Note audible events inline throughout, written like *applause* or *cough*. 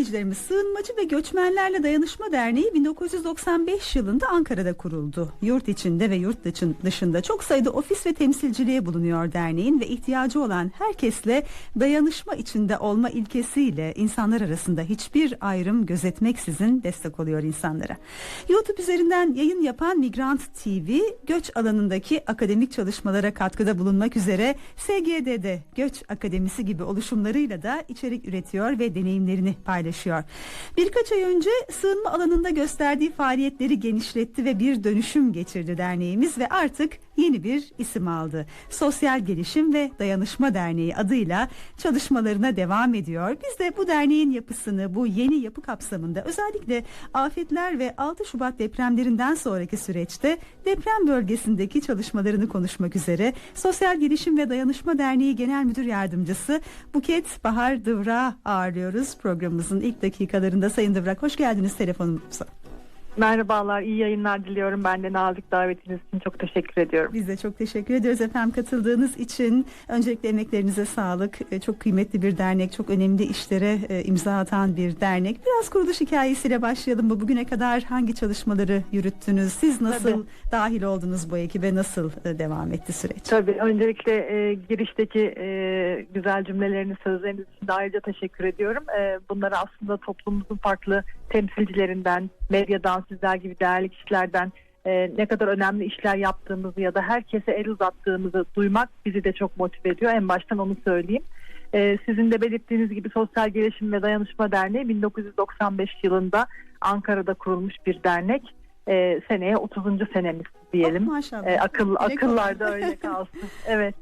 dinleyicilerimiz Sığınmacı ve Göçmenlerle Dayanışma Derneği 1995 yılında Ankara'da kuruldu. Yurt içinde ve yurt dışın- dışında çok sayıda ofis ve temsilciliğe bulunuyor derneğin ve ihtiyacı olan herkesle dayanışma içinde olma ilkesiyle insanlar arasında hiçbir ayrım gözetmeksizin destek oluyor insanlara. YouTube üzerinden yayın yapan Migrant TV göç alanındaki akademik çalışmalara katkıda bulunmak üzere SGD'de Göç Akademisi gibi oluşumlarıyla da içerik üretiyor ve deneyimlerini paylaşıyor. Birkaç ay önce sığınma alanında gösterdiği faaliyetleri genişletti ve bir dönüşüm geçirdi derneğimiz ve artık yeni bir isim aldı. Sosyal Gelişim ve Dayanışma Derneği adıyla çalışmalarına devam ediyor. Biz de bu derneğin yapısını bu yeni yapı kapsamında özellikle afetler ve 6 Şubat depremlerinden sonraki süreçte deprem bölgesindeki çalışmalarını konuşmak üzere Sosyal Gelişim ve Dayanışma Derneği Genel Müdür Yardımcısı Buket Bahar Dıvra ağırlıyoruz programımızın ilk dakikalarında. Sayın Dıvrak hoş geldiniz telefonumuza. Merhabalar, iyi yayınlar diliyorum. Ben de nazik davetiniz için çok teşekkür ediyorum. Biz de çok teşekkür ediyoruz efendim katıldığınız için. Öncelikle emeklerinize sağlık. E, Çok kıymetli bir dernek, çok önemli işlere e, imza atan bir dernek. Biraz kuruluş hikayesiyle başlayalım mı? Bugüne kadar hangi çalışmaları yürüttünüz? Siz nasıl Tabii. dahil oldunuz bu ekibe? Nasıl e, devam etti süreç? Tabii öncelikle e, girişteki e, güzel cümleleriniz, sözleriniz için de ayrıca teşekkür ediyorum. E, bunları aslında toplumumuzun farklı temsilcilerinden, medyadan, sizler gibi değerli kişilerden e, ne kadar önemli işler yaptığımızı ya da herkese el uzattığımızı duymak bizi de çok motive ediyor. En baştan onu söyleyeyim. E, sizin de belirttiğiniz gibi Sosyal Gelişim ve Dayanışma Derneği 1995 yılında Ankara'da kurulmuş bir dernek. E, seneye 30. senemiz diyelim. Oh, maşallah. E, akıl Dilek akıllarda öyle kalsın. *laughs* evet.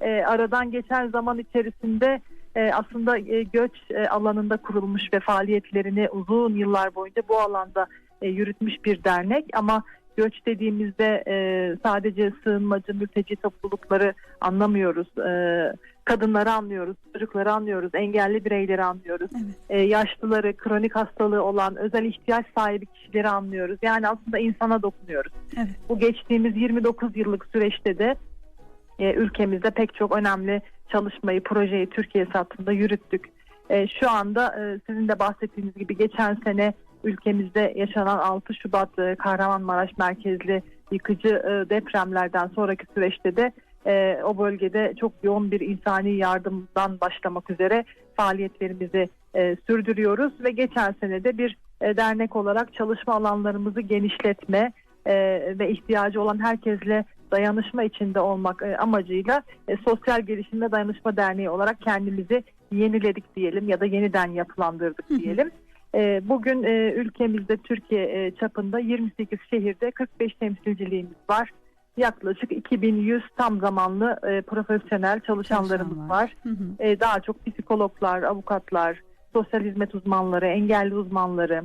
E, aradan geçen zaman içerisinde aslında e, göç e, alanında kurulmuş ve faaliyetlerini uzun yıllar boyunca bu alanda e, yürütmüş bir dernek ama göç dediğimizde e, sadece sığınmacı mülteci toplulukları anlamıyoruz. E, kadınları anlıyoruz, çocukları anlıyoruz, engelli bireyleri anlıyoruz. Evet. E, yaşlıları, kronik hastalığı olan, özel ihtiyaç sahibi kişileri anlıyoruz. Yani aslında insana dokunuyoruz. Evet. Bu geçtiğimiz 29 yıllık süreçte de e, ülkemizde pek çok önemli çalışmayı, projeyi Türkiye satında yürüttük. E, şu anda e, sizin de bahsettiğiniz gibi geçen sene ülkemizde yaşanan 6 Şubat e, Kahramanmaraş merkezli yıkıcı e, depremlerden sonraki süreçte de e, o bölgede çok yoğun bir insani yardımdan başlamak üzere faaliyetlerimizi e, sürdürüyoruz ve geçen sene de bir e, dernek olarak çalışma alanlarımızı genişletme e, ve ihtiyacı olan herkesle dayanışma içinde olmak e, amacıyla e, Sosyal Gelişim ve Dayanışma Derneği olarak kendimizi yeniledik diyelim ya da yeniden yapılandırdık diyelim. E, bugün ülkemizde Türkiye çapında 28 şehirde 45 temsilciliğimiz var. Yaklaşık 2100 tam zamanlı e, profesyonel çalışanlarımız Çalışan var. Hı hı. E, daha çok psikologlar, avukatlar, sosyal hizmet uzmanları, engelli uzmanları,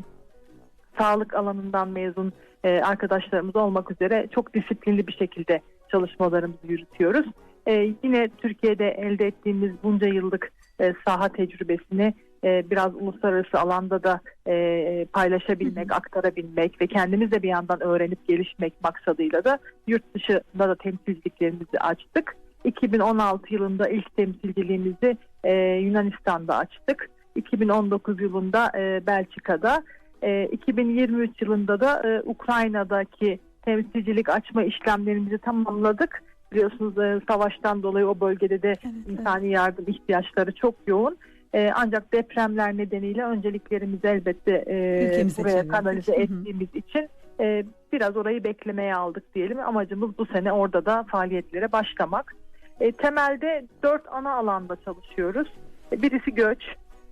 sağlık alanından mezun e, arkadaşlarımız olmak üzere çok disiplinli bir şekilde çalışmalarımızı yürütüyoruz. E, yine Türkiye'de elde ettiğimiz bunca yıllık e, saha tecrübesini e, biraz uluslararası alanda da e, paylaşabilmek, aktarabilmek ve kendimiz de bir yandan öğrenip gelişmek maksadıyla da yurt dışında da temsilciliklerimizi açtık. 2016 yılında ilk temsilciliğimizi e, Yunanistan'da açtık. 2019 yılında e, Belçika'da, e, 2023 yılında da e, Ukrayna'daki temsilcilik açma işlemlerimizi tamamladık. Biliyorsunuz e, savaştan dolayı o bölgede de Evet, evet. insani yardım ihtiyaçları çok yoğun. E, ancak depremler nedeniyle önceliklerimizi elbette e, Ülkemize buraya kanalize ettiğimiz için e, biraz orayı beklemeye aldık diyelim. Amacımız bu sene orada da faaliyetlere başlamak. E, temelde dört ana alanda çalışıyoruz. E, birisi göç,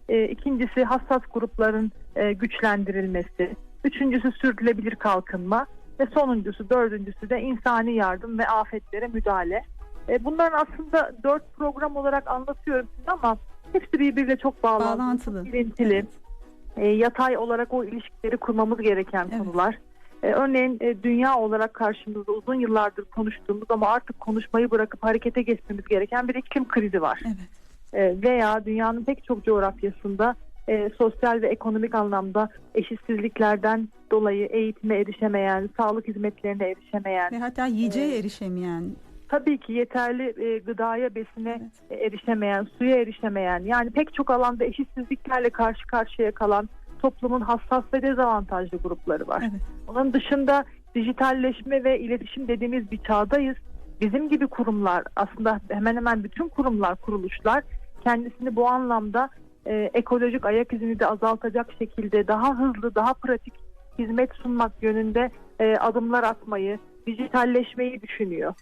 e, ikincisi hassas grupların e, güçlendirilmesi, üçüncüsü sürdürülebilir kalkınma ve sonuncusu, dördüncüsü de insani yardım ve afetlere müdahale. E, bunların aslında dört program olarak anlatıyorum size ama hepsi birbiriyle çok bağlantılı, Bağlantılı. ilintili. Evet. E, yatay olarak o ilişkileri kurmamız gereken Evet. konular. E, örneğin e, dünya olarak karşımızda uzun yıllardır konuştuğumuz ama artık konuşmayı bırakıp harekete geçmemiz gereken bir iklim krizi var. Evet. E, veya dünyanın pek çok coğrafyasında e, sosyal ve ekonomik anlamda eşitsizliklerden dolayı eğitime erişemeyen, sağlık hizmetlerine erişemeyen, Ve hatta yiyeceğe Ee, erişemeyen tabii ki yeterli e, gıdaya, besine Evet. e, erişemeyen, suya erişemeyen yani pek çok alanda eşitsizliklerle karşı karşıya kalan toplumun hassas ve dezavantajlı grupları var. Evet. Onun dışında dijitalleşme ve iletişim dediğimiz bir çağdayız. Bizim gibi kurumlar aslında hemen hemen bütün kurumlar, kuruluşlar kendisini bu anlamda e, ekolojik ayak izini de azaltacak şekilde daha hızlı, daha pratik hizmet sunmak yönünde e, adımlar atmayı, dijitalleşmeyi düşünüyor.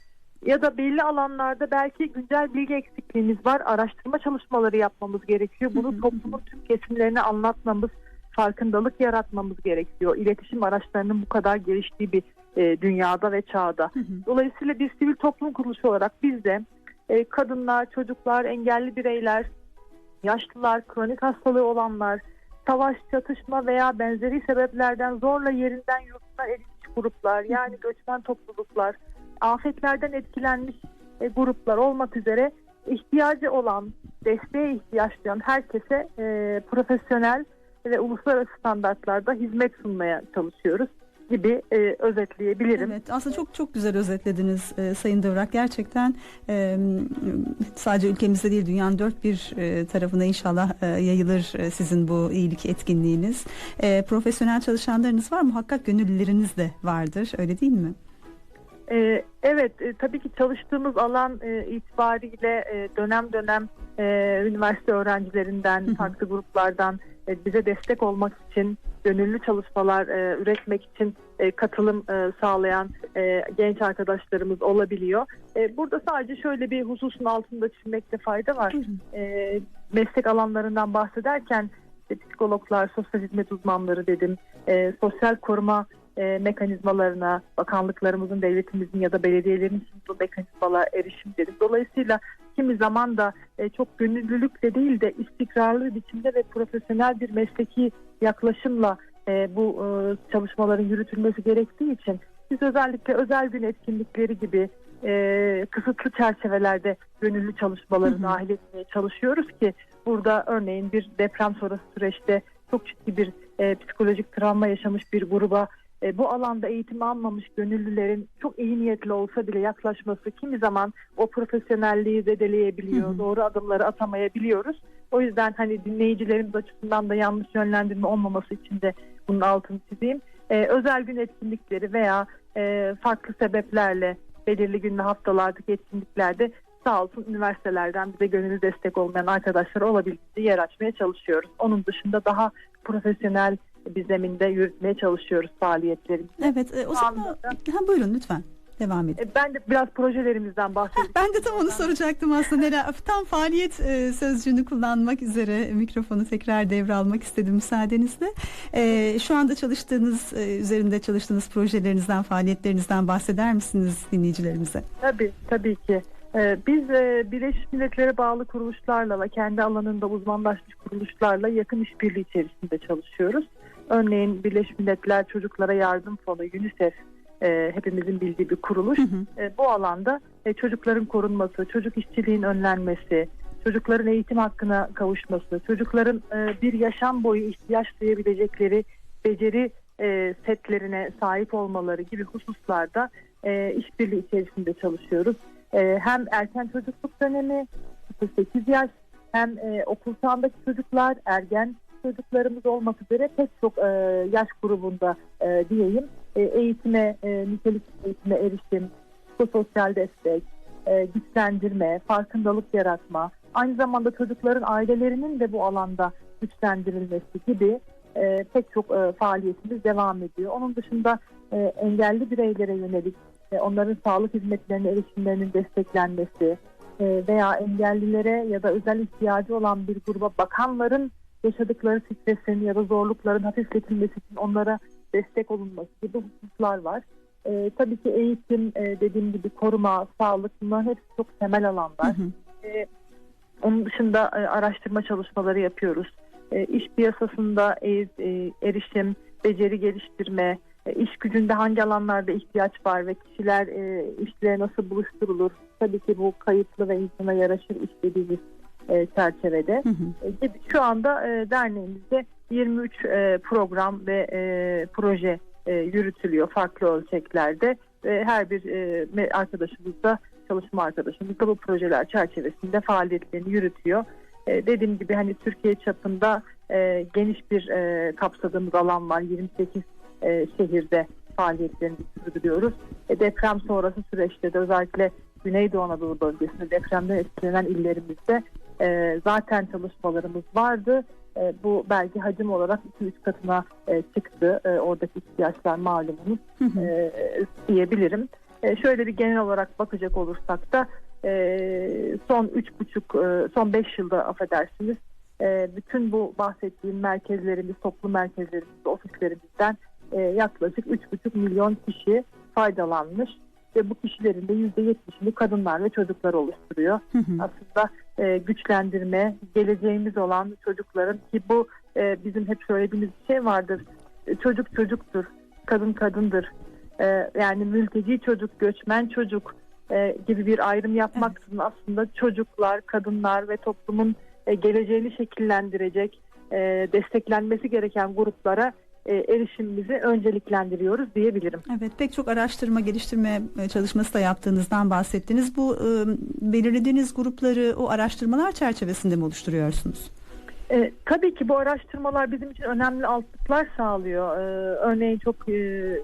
Ya da belli alanlarda belki güncel bilgi eksikliğimiz var. Araştırma çalışmaları yapmamız gerekiyor. Bunu toplumun tüm kesimlerine anlatmamız, farkındalık yaratmamız gerekiyor. İletişim araçlarının bu kadar geliştiği bir e, dünyada ve çağda. Dolayısıyla bir sivil toplum kuruluşu olarak biz de e, kadınlar, çocuklar, engelli bireyler, yaşlılar, kronik hastalığı olanlar, savaş, çatışma veya benzeri sebeplerden zorla yerinden yurtuna edilmiş gruplar, yani göçmen topluluklar, afetlerden etkilenmiş e, gruplar olmak üzere ihtiyacı olan, desteğe ihtiyaç duyan herkese e, profesyonel ve uluslararası standartlarda hizmet sunmaya çalışıyoruz gibi e, özetleyebilirim. Evet aslında çok çok güzel özetlediniz e, Sayın Dıvrak. Gerçekten e, sadece ülkemizde değil dünyanın dört bir e, tarafına inşallah e, yayılır e, sizin bu iyilik etkinliğiniz. E, profesyonel çalışanlarınız var muhakkak gönüllüleriniz de vardır öyle değil mi? Ee, evet, e, tabii ki çalıştığımız alan e, itibariyle e, dönem dönem e, üniversite öğrencilerinden, farklı gruplardan e, bize destek olmak için, gönüllü çalışmalar e, üretmek için e, katılım e, sağlayan e, genç arkadaşlarımız olabiliyor. E, burada sadece şöyle bir hususun altında çizmekte fayda var. E, meslek alanlarından bahsederken işte psikologlar, sosyal hizmet uzmanları dedim, e, sosyal koruma e, mekanizmalarına, bakanlıklarımızın, devletimizin ya da belediyelerin sunduğu mekanizmalara erişim dedim. Dolayısıyla kimi zaman da e, çok gönüllülükle değil de istikrarlı biçimde ve profesyonel bir mesleki yaklaşımla e, bu e, çalışmaların yürütülmesi gerektiği için biz özellikle özel gün etkinlikleri gibi e, kısıtlı çerçevelerde gönüllü çalışmaları Hı hı. dahil etmeye çalışıyoruz ki burada örneğin bir deprem sonrası süreçte çok ciddi bir e, psikolojik travma yaşamış bir gruba e, bu alanda eğitim almamış gönüllülerin çok iyi niyetli olsa bile yaklaşması kimi zaman o profesyonelliği zedeleyebiliyor, Hı hı. doğru adımları atamayabiliyoruz. O yüzden hani dinleyicilerimiz açısından da yanlış yönlendirme olmaması için de bunun altını çizeyim. E, özel gün etkinlikleri veya e, farklı sebeplerle belirli gün ve haftalardaki etkinliklerde sağ olsun üniversitelerden bize gönüllü destek olmayan arkadaşlar olabildiğince yer açmaya çalışıyoruz. Onun dışında daha profesyonel bir zeminde yürütmeye çalışıyoruz faaliyetlerimizi. Evet e, o zaman ha, buyurun lütfen devam edin. E, Ben de biraz projelerimizden bahsedeyim. Ben de tam onu soracaktım aslında. Neler, *laughs* tam faaliyet e, sözcüğünü kullanmak üzere mikrofonu tekrar devralmak istedim müsaadenizle. E, şu anda çalıştığınız, e, üzerinde çalıştığınız projelerinizden, faaliyetlerinizden bahseder misiniz dinleyicilerimize? Tabii, tabii ki. Ee, Biz e, Birleşmiş Milletler'e bağlı kuruluşlarla ve kendi alanında uzmanlaşmış kuruluşlarla yakın işbirliği içerisinde çalışıyoruz. Örneğin Birleşmiş Milletler Çocuklara Yardım Fonu, UNICEF e, hepimizin bildiği bir kuruluş. Hı hı. E, Bu alanda e, çocukların korunması, çocuk işçiliğin önlenmesi, çocukların eğitim hakkına kavuşması, çocukların e, bir yaşam boyu ihtiyaç duyabilecekleri beceri e, setlerine sahip olmaları gibi hususlarda e, işbirliği içerisinde çalışıyoruz. E, hem erken çocukluk dönemi 8 yaş hem e, okul çağındaki çocuklar, ergen çocuklarımız olmak üzere pek çok e, yaş grubunda e, diyeyim e, eğitime, e, nitelik eğitime erişim, psikososyal destek, e, güçlendirme, farkındalık yaratma, aynı zamanda çocukların ailelerinin de bu alanda güçlendirilmesi gibi e, pek çok e, faaliyetimiz devam ediyor. Onun dışında e, engelli bireylere yönelik e, onların sağlık hizmetlerine erişimlerinin desteklenmesi e, veya engellilere ya da özel ihtiyacı olan bir gruba bakanların yaşadıkları stresin ya da zorlukların hafifletilmesi için onlara destek olunması gibi hususlar var. E, tabii ki eğitim, e, dediğim gibi koruma, sağlık bunların hepsi çok temel Hı alanlar. hı. E, onun dışında e, araştırma çalışmaları yapıyoruz. E, iş piyasasında e, e, erişim, beceri geliştirme, e, iş gücünde hangi alanlarda ihtiyaç var ve kişiler e, işle nasıl buluşturulur? Tabii ki bu kayıtlı ve insana yaraşır iş dediğimiz e, çerçevede. Hı hı. E, Şu anda e, derneğimizde 23 e, program ve e, proje e, yürütülüyor farklı ölçeklerde. Ve her bir e, arkadaşımız da çalışma arkadaşımız da bu projeler çerçevesinde faaliyetlerini yürütüyor. E, dediğim gibi hani Türkiye çapında e, geniş bir e, kapsadığımız alan var. 28 e, şehirde faaliyetlerimizi sürdürüyoruz. E, deprem sonrası süreçte de özellikle Güneydoğu Anadolu bölgesinde depremden etkilenen illerimizde e, zaten çalışmalarımız vardı. E, bu belki hacim olarak 2-3 katına e, çıktı. E, oradaki ihtiyaçlar malumunuz e, diyebilirim. E, şöyle bir genel olarak bakacak olursak da e, son üç buçuk, e, son beş yılda affedersiniz e, bütün bu bahsettiğim merkezlerimiz, toplum merkezlerimiz, ofislerimizden e, yaklaşık üç buçuk milyon kişi faydalanmış ve bu kişilerin de yüzde yetmişini kadınlar ve çocuklar oluşturuyor Hı hı. aslında e, güçlendirme, geleceğimiz olan çocukların ki bu e, bizim hep söylediğimiz bir şey vardır. E, çocuk çocuktur, kadın kadındır. E, yani mülteci çocuk, göçmen çocuk e, gibi bir ayrım yapmaksızın aslında çocuklar, kadınlar ve toplumun e, geleceğini şekillendirecek, e, desteklenmesi gereken gruplara e, erişimimizi önceliklendiriyoruz diyebilirim. Evet pek çok araştırma geliştirme e, çalışması da yaptığınızdan bahsettiniz. Bu e, belirlediğiniz grupları o araştırmalar çerçevesinde mi oluşturuyorsunuz? E, tabii ki bu araştırmalar bizim için önemli altlıklar sağlıyor. E, örneğin çok e,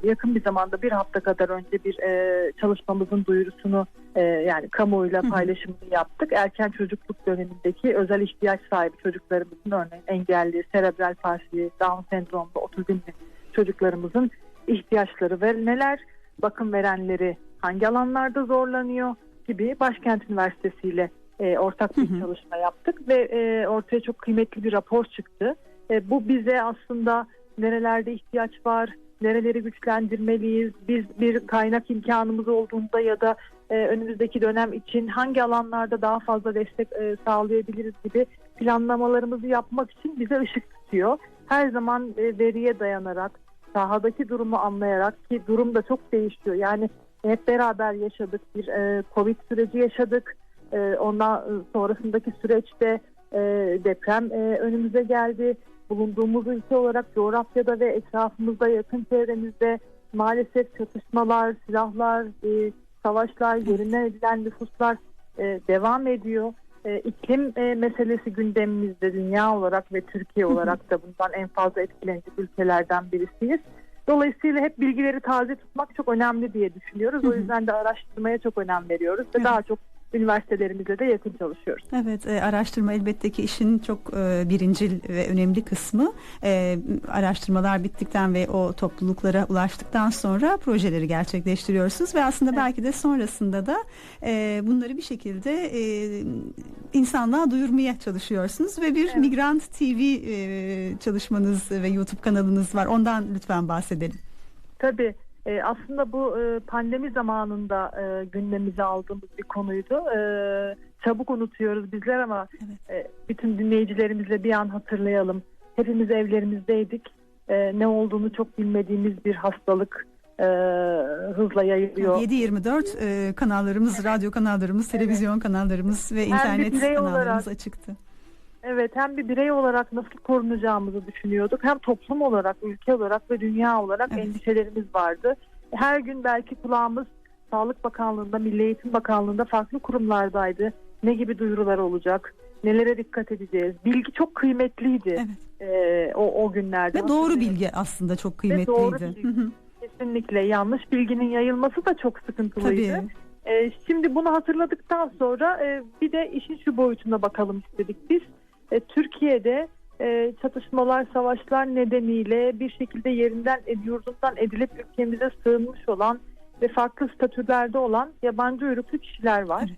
yakın bir zamanda bir hafta kadar önce bir e, çalışmamızın duyurusunu e, yani kamuoyuyla paylaşımını yaptık. Erken çocukluk dönemindeki özel ihtiyaç sahibi çocuklarımızın örneğin engelli, serebral palsi, Down sendromlu, otizmli çocuklarımızın ihtiyaçları ve neler bakım verenleri hangi alanlarda zorlanıyor gibi Başkent Üniversitesi ile e, ortak bir Hı hı. çalışma yaptık ve e, ortaya çok kıymetli bir rapor çıktı. E, bu bize aslında nerelerde ihtiyaç var, nereleri güçlendirmeliyiz, biz bir kaynak imkanımız olduğunda ya da e, önümüzdeki dönem için hangi alanlarda daha fazla destek e, sağlayabiliriz gibi planlamalarımızı yapmak için bize ışık tutuyor. Her zaman e, veriye dayanarak, sahadaki durumu anlayarak ki durum da çok değişiyor. Yani hep beraber yaşadık bir e, Covid süreci yaşadık. E, ondan sonrasındaki süreçte e, deprem e, önümüze geldi. Bulunduğumuz ülke olarak coğrafyada ve etrafımızda yakın çevremizde maalesef çatışmalar, silahlar, e, savaşlar, yerinden edilen nüfuslar e, devam ediyor. E, iklim e, meselesi gündemimizde dünya olarak ve Türkiye olarak da bundan en fazla etkilenecek ülkelerden birisiyiz. Dolayısıyla hep bilgileri taze tutmak çok önemli diye düşünüyoruz. O yüzden de araştırmaya çok önem veriyoruz ve daha çok üniversitelerimizle de yakın çalışıyoruz. Evet e, araştırma elbette ki işin çok e, birincil ve önemli kısmı. E, araştırmalar bittikten ve o topluluklara ulaştıktan sonra projeleri gerçekleştiriyorsunuz ve aslında Evet. belki de sonrasında da e, bunları bir şekilde e, insanlığa duyurmaya çalışıyorsunuz ve bir Evet. Migrant TV e, çalışmanız ve YouTube kanalınız var. Ondan lütfen bahsedelim. Tabii e, aslında bu e, pandemi zamanında e, gündemimize aldığımız bir konuydu. E, çabuk unutuyoruz bizler ama e, bütün dinleyicilerimizle bir an hatırlayalım. Hepimiz evlerimizdeydik. E, ne olduğunu çok bilmediğimiz bir hastalık e, hızla yayılıyor. 7-24 e, kanallarımız, radyo kanallarımız, televizyon kanallarımız ve bir internet kanallarımız olarak- açıktı. Evet hem bir birey olarak nasıl korunacağımızı düşünüyorduk hem toplum olarak, ülke olarak ve dünya olarak Evet. endişelerimiz vardı. Her gün belki kulağımız Sağlık Bakanlığı'nda, Milli Eğitim Bakanlığı'nda farklı kurumlardaydı. Ne gibi duyurular olacak? Nelere dikkat edeceğiz? Bilgi çok kıymetliydi Evet. ee, o, o günlerde. Ve doğru bilgi aslında çok Ve doğru kıymetliydi. bilgi. Kesinlikle yanlış bilginin yayılması da çok sıkıntılıydı. Tabii. Ee, şimdi bunu hatırladıktan sonra e, bir de işin şu boyutuna bakalım istedik biz. E, Türkiye'de e, çatışmalar, savaşlar nedeniyle bir şekilde yerinden, yurdundan edilip ülkemize sığınmış olan ve farklı statülerde olan yabancı uyruklu kişiler var.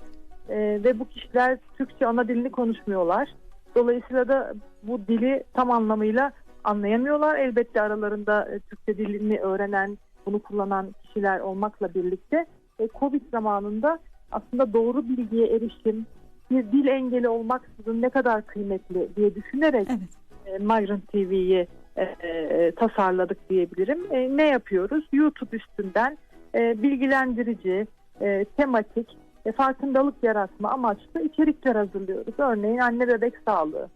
E, ve bu kişiler Türkçe ana dilini konuşmuyorlar. Dolayısıyla da bu dili tam anlamıyla anlayamıyorlar. Elbette aralarında e, Türkçe dilini öğrenen, bunu kullanan kişiler olmakla birlikte e, Covid zamanında aslında doğru bilgiye erişim, bir dil engeli olmaksızın ne kadar kıymetli diye düşünerek Evet. e, Migrant TV'yi e, e, tasarladık diyebilirim. E, ne yapıyoruz? YouTube üstünden e, bilgilendirici, e, tematik, e, farkındalık yaratma amaçlı içerikler hazırlıyoruz. Örneğin anne bebek sağlığı,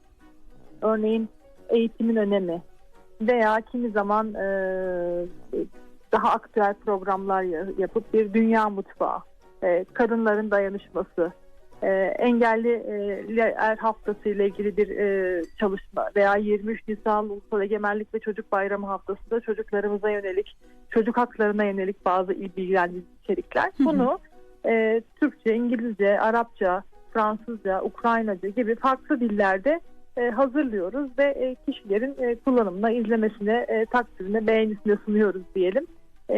örneğin eğitimin önemi veya kimi zaman e, daha aktüel programlar ya- yapıp bir dünya mutfağı e, kadınların dayanışması, e, engelliler haftası ile ilgili bir e, çalışma veya 23 Nisan Ulusal Egemenlik ve Çocuk Bayramı haftasında çocuklarımıza yönelik, çocuk haklarına yönelik bazı il- bilgilendirici içerikler. Bunu e, Türkçe, İngilizce, Arapça, Fransızca, Ukraynaca gibi farklı dillerde e, hazırlıyoruz ve e, kişilerin e, kullanımına, izlemesine, e, takdirine, beğenisine sunuyoruz diyelim. E,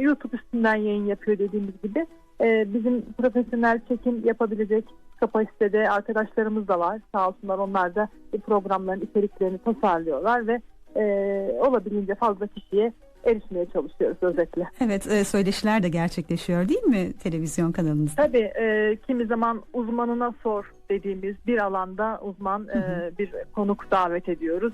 YouTube üstünden yayın yapıyor dediğimiz gibi. E, bizim profesyonel çekim yapabilecek kapasitede arkadaşlarımız da var. Sağ olsunlar onlar da programların içeriklerini tasarlıyorlar ve e, olabildiğince fazla kişiye erişmeye çalışıyoruz özetle. Evet e, söyleşiler de gerçekleşiyor değil mi televizyon kanalınızda? Tabii e, kimi zaman uzmanına sor dediğimiz bir alanda uzman e, Hı bir konuk davet ediyoruz.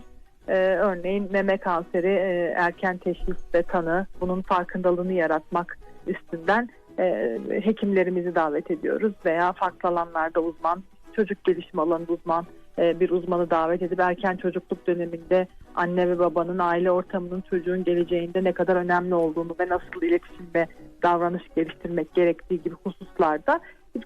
E, örneğin meme kanseri e, erken teşhis ve tanı bunun farkındalığını yaratmak üstünden e, hekimlerimizi davet ediyoruz veya farklı alanlarda uzman çocuk gelişimi alanında uzman e, bir uzmanı davet edip erken çocukluk döneminde anne ve babanın aile ortamının çocuğun geleceğinde ne kadar önemli olduğunu ve nasıl iletişim ve davranış geliştirmek gerektiği gibi hususlarda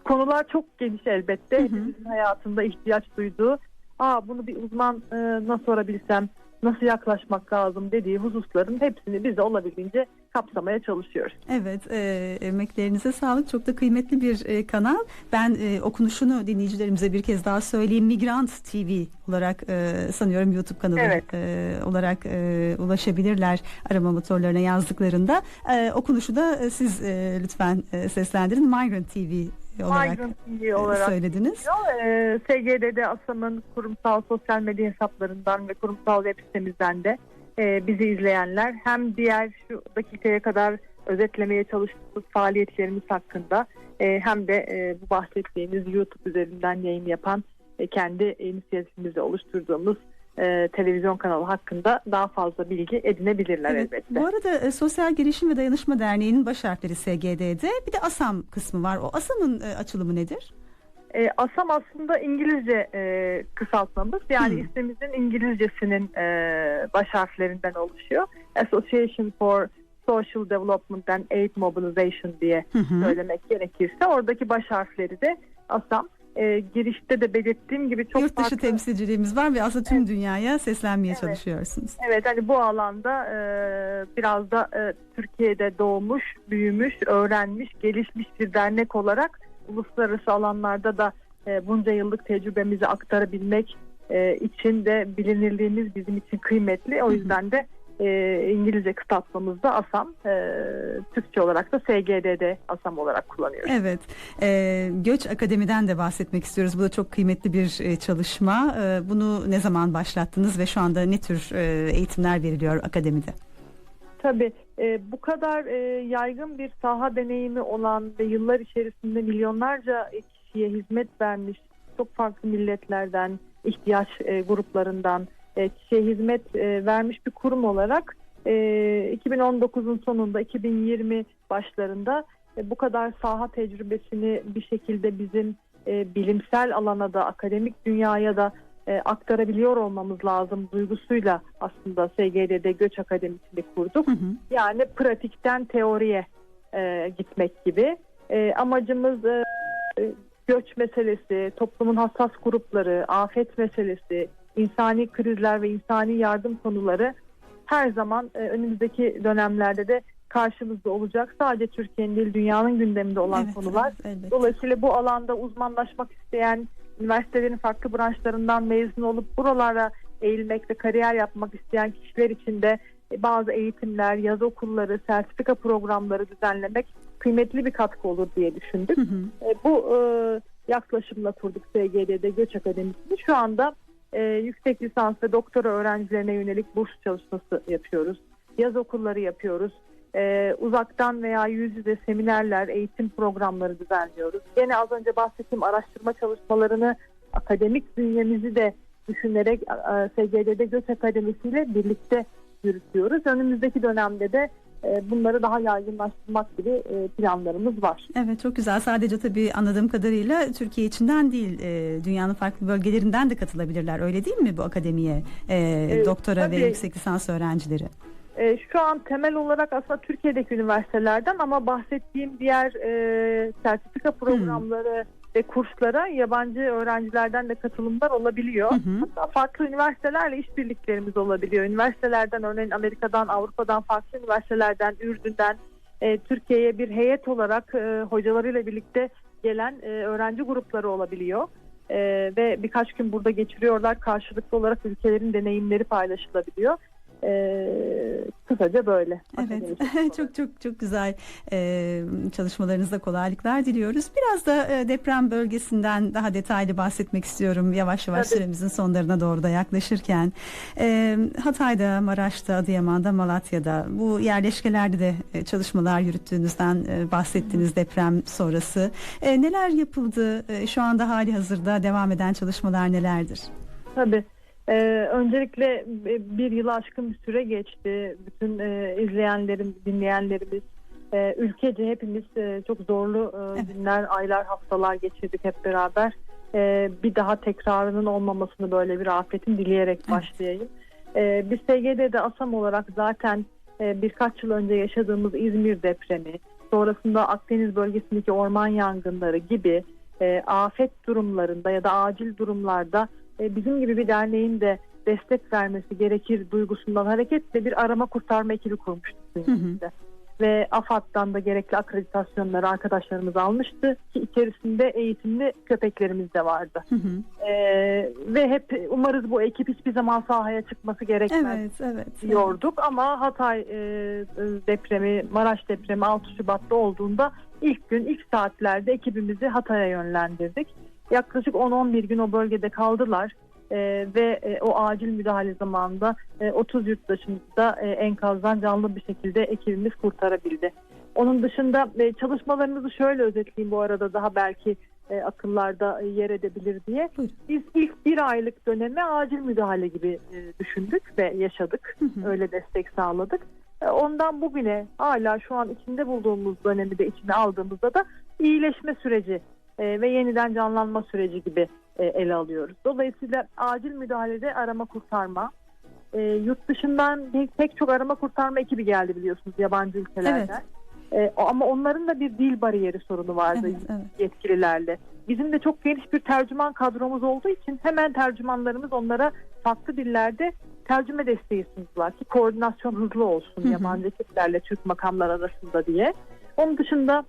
konular çok geniş elbette. Hı hayatında ihtiyaç duyduğu Aa, bunu bir uzmana sorabilsem nasıl yaklaşmak lazım dediği hususların hepsini biz de olabildiğince kapsamaya çalışıyoruz. Evet, e, emeklerinize sağlık. Çok da kıymetli bir e, kanal. Ben e, okunuşunu dinleyicilerimize bir kez daha söyleyeyim. Migrant TV olarak e, sanıyorum YouTube kanalı Evet. e, olarak e, ulaşabilirler arama motorlarına yazdıklarında. E, okunuşu da e, siz e, lütfen e, seslendirin. Migrant TV olarak Migrant TV e, olarak söylediniz. Ee, SGD'de ASAM'ın kurumsal sosyal medya hesaplarından ve kurumsal web sitemizden de e, bizi izleyenler hem diğer şu dakikaya kadar özetlemeye çalıştığımız faaliyetlerimiz hakkında e, hem de e, bu bahsettiğimiz YouTube üzerinden yayın yapan e, kendi inisiyatifimizle oluşturduğumuz e, televizyon kanalı hakkında daha fazla bilgi edinebilirler Evet, elbette. Bu arada e, Sosyal Gelişim ve Dayanışma Derneği'nin baş harfleri SGD'de. Bir de ASAM kısmı var. O ASAM'ın e, açılımı nedir? E, ASAM aslında İngilizce e, kısaltmamız. Yani Hı. ismimizin İngilizcesinin e, baş harflerinden oluşuyor. Association for Social Development and Aid Mobilization diye Hı hı. söylemek gerekirse oradaki baş harfleri de ASAM. E, girişte de belirttiğim gibi çok Yurt dışı farklı. temsilciliğimiz var ve aslında tüm Evet. dünyaya seslenmeye Evet. çalışıyorsunuz. Evet hani bu alanda e, biraz da e, Türkiye'de doğmuş, büyümüş, öğrenmiş, gelişmiş bir dernek olarak uluslararası alanlarda da e, bunca yıllık tecrübemizi aktarabilmek e, için de bilinirliğimiz bizim için kıymetli. O yüzden de e, İngilizce kısaltmamızda ASAM, e, Türkçe olarak da SGD'de ASAM olarak kullanıyoruz. Evet, e, Göç Akademi'den de bahsetmek istiyoruz. Bu da çok kıymetli bir e, çalışma. E, bunu ne zaman başlattınız ve şu anda ne tür e, eğitimler veriliyor akademide? Tabii e, bu kadar e, yaygın bir saha deneyimi olan ve yıllar içerisinde milyonlarca kişiye hizmet vermiş çok farklı milletlerden, ihtiyaç e, gruplarından e, kişiye hizmet vermiş bir kurum olarak e, 2019'un sonunda 2020 başlarında bu kadar saha tecrübesini bir şekilde bizim bilimsel alana da akademik dünyaya da e, aktarabiliyor olmamız lazım duygusuyla aslında SGD'de Göç Akademisi'ni kurduk. Hı hı. Yani pratikten teoriye e, gitmek gibi. E, amacımız e, göç meselesi, toplumun hassas grupları, afet meselesi, insani krizler ve insani yardım konuları her zaman e, önümüzdeki dönemlerde de karşımızda olacak. Sadece Türkiye'nin değil dünyanın gündeminde olan Evet, konular. evet, elbette. Dolayısıyla bu alanda uzmanlaşmak isteyen üniversitelerin farklı branşlarından mezun olup buralara eğilmek ve kariyer yapmak isteyen kişiler için de bazı eğitimler, yaz okulları, sertifika programları düzenlemek kıymetli bir katkı olur diye düşündük. Hı hı. E, bu e, yaklaşımla kurduk SGD'de Göç Akademisi'ni. Şu anda e, yüksek lisans ve doktora öğrencilerine yönelik burs çalışması yapıyoruz. Yaz okulları yapıyoruz. E, uzaktan veya yüz yüze seminerler, eğitim programları düzenliyoruz. Gene az önce bahsettiğim araştırma çalışmalarını akademik bünyemizi de düşünerek e, SGD'de Göç Akademisi ile birlikte yürütüyoruz. Önümüzdeki dönemde de e, bunları daha yaygınlaştırmak gibi e, planlarımız var. Evet çok güzel. Sadece tabii anladığım kadarıyla Türkiye içinden değil, e, dünyanın farklı bölgelerinden de katılabilirler. Öyle değil mi bu akademiye? E, Evet, doktora ve yüksek lisans öğrencileri. E, şu an temel olarak aslında Türkiye'deki üniversitelerden ama bahsettiğim diğer e, sertifika programları ve kurslara yabancı öğrencilerden de katılımlar olabiliyor. Hı. Hatta farklı üniversitelerle işbirliklerimiz olabiliyor. Üniversitelerden örneğin Amerika'dan, Avrupa'dan, farklı üniversitelerden, Ürdün'den e, Türkiye'ye bir heyet olarak e, hocalarıyla birlikte gelen e, öğrenci grupları olabiliyor. E, ve birkaç gün burada geçiriyorlar. Karşılıklı olarak ülkelerin deneyimleri paylaşılabiliyor. E, kısaca böyle. Evet *laughs* çok çok çok güzel Ee, çalışmalarınızda kolaylıklar diliyoruz. Biraz da e, deprem bölgesinden daha detaylı bahsetmek istiyorum yavaş yavaş Tabii. süremizin sonlarına doğru da yaklaşırken. Ee, Hatay'da, Maraş'ta, Adıyaman'da, Malatya'da bu yerleşkelerde de e, çalışmalar yürüttüğünüzden e, bahsettiniz deprem sonrası. E, neler yapıldı? E, şu anda hali hazırda devam eden çalışmalar nelerdir? Tabii. Ee, öncelikle bir yılı aşkın bir süre geçti. Bütün e, izleyenlerim, dinleyenlerimiz, e, ülkece hepimiz e, çok zorlu e, Evet. günler, aylar, haftalar geçirdik hep beraber. E, bir daha tekrarının olmamasını böyle bir afetin dileyerek Evet. başlayayım. E, biz SGD'de ASAM olarak zaten e, birkaç yıl önce yaşadığımız İzmir depremi, sonrasında Akdeniz bölgesindeki orman yangınları gibi e, afet durumlarında ya da acil durumlarda e, bizim gibi bir derneğin de destek vermesi gerekir duygusundan hareketle bir arama kurtarma ekibi kurmuştuk. Hı hı. Ve AFAD'dan da gerekli akreditasyonları arkadaşlarımız almıştı ki içerisinde eğitimli köpeklerimiz de vardı. Hı hı. E, ve hep umarız bu ekip hiçbir zaman sahaya çıkması gerekmez Evet, evet. diyorduk ama Hatay e, depremi, Maraş depremi 6 Şubat'ta olduğunda ilk gün ilk saatlerde ekibimizi Hatay'a yönlendirdik. Yaklaşık 10-11 gün o bölgede kaldılar E, ve e, o acil müdahale zamanında e, 30 yurttaşımızı da e, enkazdan canlı bir şekilde ekibimiz kurtarabildi. Onun dışında e, çalışmalarımızı şöyle özetleyeyim bu arada daha belki e, akıllarda e, yer edebilir diye. Biz ilk bir aylık dönemi acil müdahale gibi e, düşündük ve yaşadık. Hı hı. Öyle destek sağladık. E, Ondan bugüne hala şu an içinde bulduğumuz dönemi de içine aldığımızda da iyileşme süreci e, ve yeniden canlanma süreci gibi e, ele alıyoruz. Dolayısıyla acil müdahalede arama kurtarma, e, yurt dışından pek, pek çok arama kurtarma ekibi geldi biliyorsunuz yabancı ülkelerden. E, o- ama onların da bir dil bariyeri sorunu vardı Evet, evet. yetkililerle. Bizim de çok geniş bir tercüman kadromuz olduğu için hemen tercümanlarımız onlara farklı dillerde tercüme desteği sundular ki koordinasyon hızlı olsun Hı hı. yabancı ekiplerle Türk makamlar arasında diye. Onun dışında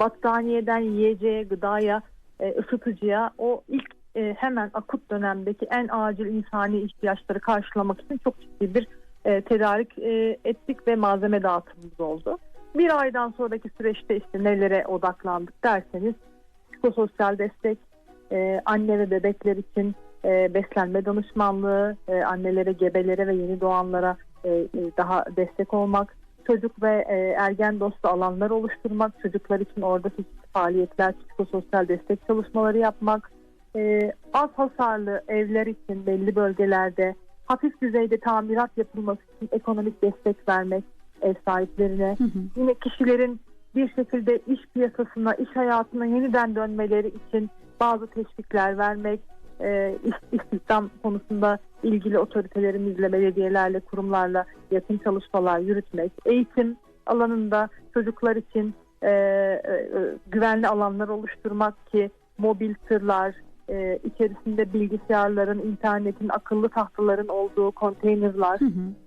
battaniyeden yiyeceğe, gıdaya, e, ısıtıcıya o ilk e, hemen akut dönemdeki en acil insani ihtiyaçları karşılamak için çok ciddi bir e, tedarik e, ettik ve malzeme dağıtımımız oldu. Bir aydan sonraki süreçte işte nelere odaklandık derseniz psikososyal destek, e, anne ve bebekler için e, beslenme danışmanlığı, e, annelere, gebelere ve yeni doğanlara e, e, daha destek olmak, çocuk ve e, ergen dostu alanlar oluşturmak, çocuklar için orada çeşitli faaliyetler, psikososyal destek çalışmaları yapmak, e, az hasarlı evler için belli bölgelerde hafif düzeyde tamirat yapılması için ekonomik destek vermek ev sahiplerine, Hı hı. yine kişilerin bir şekilde iş piyasasına, iş hayatına yeniden dönmeleri için bazı teşvikler vermek, e, istihdam konusunda ilgili otoritelerimizle, belediyelerle, kurumlarla yakın çalışmalar yürütmek, eğitim alanında çocuklar için e, e, güvenli alanlar oluşturmak ki mobil tırlar, e, içerisinde bilgisayarların, internetin, akıllı tahtaların olduğu konteynerlar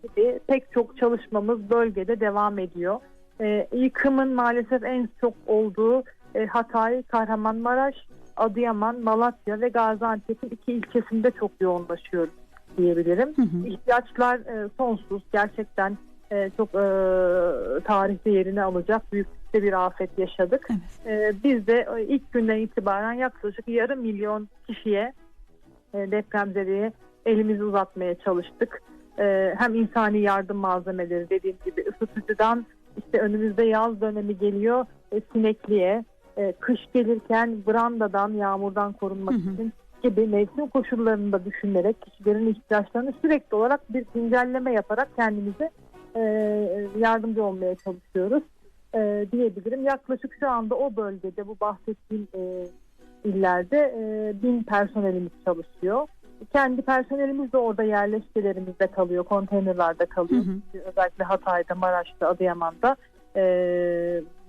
gibi pek çok çalışmamız bölgede devam ediyor. Ee, yıkımın maalesef en çok olduğu e, Hatay, Kahramanmaraş, Adıyaman, Malatya ve Gaziantep'in iki ilçesinde çok yoğunlaşıyoruz diyebilirim. Hı hı. İhtiyaçlar e, sonsuz. Gerçekten e, çok e, tarihte yerini alacak büyüklükte bir afet yaşadık. Evet. E, biz de e, ilk günden itibaren yaklaşık yarım milyon kişiye e, depremzedeye elimizi uzatmaya çalıştık. E, hem insani yardım malzemeleri dediğim gibi ısıtıcıdan işte önümüzde yaz dönemi geliyor e, sinekliğe, e, kış gelirken brandadan yağmurdan korunmak Hı hı. için gibi mevsim koşullarında düşünerek kişilerin ihtiyaçlarını sürekli olarak bir güncelleme yaparak kendimize e, yardımcı olmaya çalışıyoruz e, diyebilirim. Yaklaşık şu anda o bölgede bu bahsettiğim e, illerde e, bin personelimiz çalışıyor. kendi personelimiz de orada yerleşkelerimizde kalıyor, konteynerlarda kalıyor. Hı hı. Özellikle Hatay'da, Maraş'ta, Adıyaman'da e,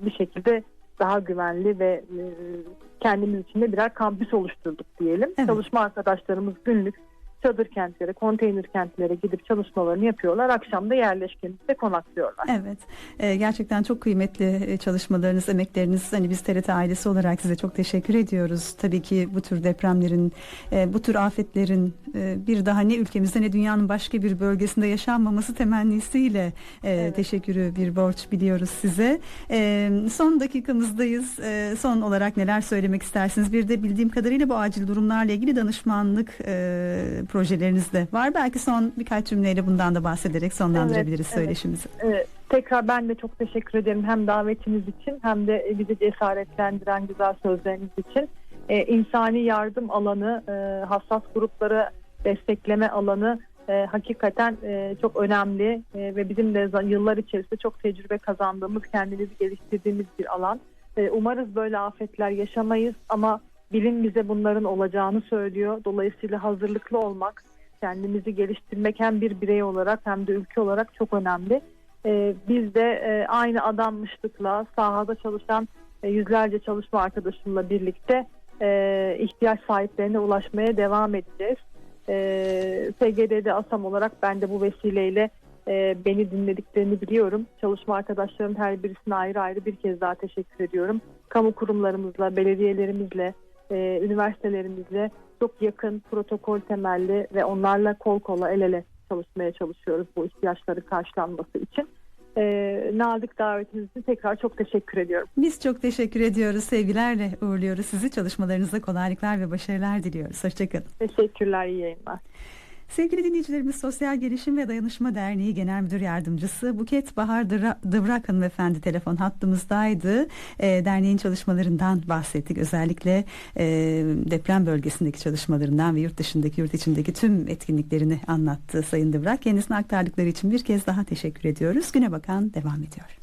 bir şekilde daha güvenli ve e, kendimiz için de birer kampüs oluşturduk diyelim. Evet. Çalışma arkadaşlarımız günlük çadır kentlere, konteyner kentlere gidip çalışmalarını yapıyorlar. Akşam da yerleşkemizde konaklıyorlar. Evet, e, gerçekten çok kıymetli e, çalışmalarınız, emekleriniz. Hani biz TRT ailesi olarak size çok teşekkür ediyoruz. Tabii ki bu tür depremlerin, e, bu tür afetlerin e, bir daha ne ülkemizde ne dünyanın başka bir bölgesinde yaşanmaması temennisiyle e, Evet. teşekkürü bir borç biliyoruz size. E, son dakikamızdayız. E, son olarak neler söylemek istersiniz? Bir de bildiğim kadarıyla bu acil durumlarla ilgili danışmanlık e, projeleriniz de var. Belki son birkaç cümleyle bundan da bahsederek sonlandırabiliriz Evet, evet. söyleşimizi. Ee, tekrar ben de çok teşekkür ederim hem davetiniz için hem de bizi cesaretlendiren güzel sözleriniz için. Ee, insani yardım alanı, e, hassas grupları destekleme alanı e, hakikaten e, çok önemli e, ve bizim de yıllar içerisinde çok tecrübe kazandığımız, kendimizi geliştirdiğimiz bir alan. E, umarız böyle afetler yaşamayız ama bilim bize bunların olacağını söylüyor. Dolayısıyla hazırlıklı olmak, kendimizi geliştirmek hem bir birey olarak hem de ülke olarak çok önemli. Ee, biz de e, aynı adanmışlıkla sahada çalışan e, yüzlerce çalışma arkadaşımla birlikte e, ihtiyaç sahiplerine ulaşmaya devam edeceğiz. E, SGD'de ASAM olarak ben de bu vesileyle beni dinlediklerini biliyorum. Çalışma arkadaşlarım her birisine ayrı ayrı bir kez daha teşekkür ediyorum. Kamu kurumlarımızla, belediyelerimizle, e, üniversitelerimizle çok yakın protokol temelli ve onlarla kol kola el ele çalışmaya çalışıyoruz bu ihtiyaçları karşılanması için. Ee, nazik davetiniz için tekrar çok teşekkür ediyorum. Biz çok teşekkür ediyoruz. Sevgilerle uğurluyoruz sizi. Çalışmalarınızda kolaylıklar ve başarılar diliyoruz. Hoşçakalın. Teşekkürler, iyi yayınlar. Sevgili dinleyicilerimiz Sosyal Gelişim ve Dayanışma Derneği Genel Müdür Yardımcısı Buket Bahar Dıvrak hanımefendi telefon hattımızdaydı. E, derneğin çalışmalarından bahsettik. Özellikle e, deprem bölgesindeki çalışmalarından ve yurt dışındaki, yurt içindeki tüm etkinliklerini anlattı Sayın Dıvrak. Kendisine aktardıkları için bir kez daha teşekkür ediyoruz. Güne bakan devam ediyor.